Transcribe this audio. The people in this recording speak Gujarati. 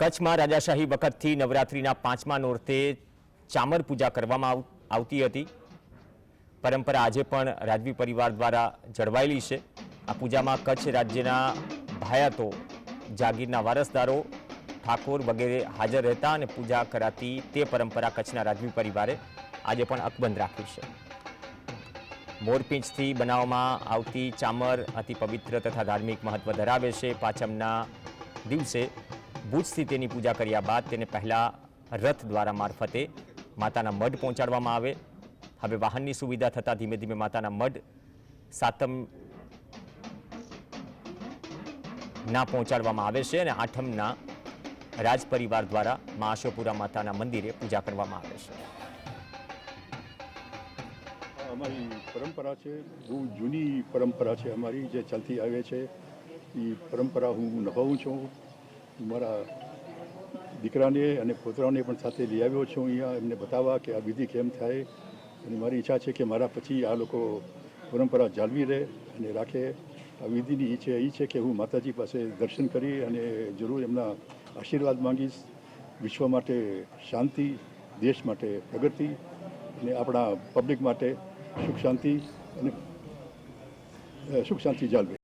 કચ્છમાં રાજાશાહી વખતથી નવરાત્રિના પાંચમા નોરતે ચામર પૂજા કરવામાં આવ- આવતી હતી. પરંપરા આજે પણ રાજવી પરિવાર દ્વારા જળવાયેલી છે. આ પૂજામાં કચ્છ રાજ્યના ભાયાતો, જાગીરના વારસદારો, ઠાકોર વગેરે હાજર રહેતા અને પૂજા કરાતી તે પરંપરા કચ્છના રાજવી પરિવારે આજે પણ અકબંધ રાખી છે. મોરપીંચથી બનાવવામાં આવતી ચામર અતિ પવિત્ર તથા ધાર્મિક મહત્વ ધરાવે છે. પાંચમના દિવસે ભુજથી તેની પૂજા કર્યા બાદ તેને પહેલા રથ દ્વારા મારફતે માતાના મઢ પહોંચાડવામાં આવે. હવે વાહનની સુવિધા થતાં ધીમે ધીમે માતાના મઢ સાતમ ના પહોંચાડવામાં આવે છે અને આઠમના રાજ પરિવાર દ્વારા મા આશોપુરા માતાના મંદિરે પૂજા કરવામાં આવે છે. અમારી પરંપરા છે, બહુ જૂની પરંપરા છે અમારી જે ચાલતી આવે છે. એ પરંપરા હું નભાવું છું. મારા દીકરાને અને પોતરાને પણ સાથે લઈ આવ્યો છું અહીંયા. એમને બતાવવા કે આ વિધિ કેમ થાય અને મારી ઈચ્છા છે કે મારા પછી આ લોકો પરંપરા જાળવી રહે અને રાખે. આ વિધિની ઈચ્છા એ છે કે હું માતાજી પાસે દર્શન કરી અને જરૂર એમના આશીર્વાદ માંગીશ. વિશ્વ માટે શાંતિ, દેશ માટે પ્રગતિ અને આપણા પબ્લિક માટે સુખ શાંતિ અને સુખ શાંતિ જાળવે.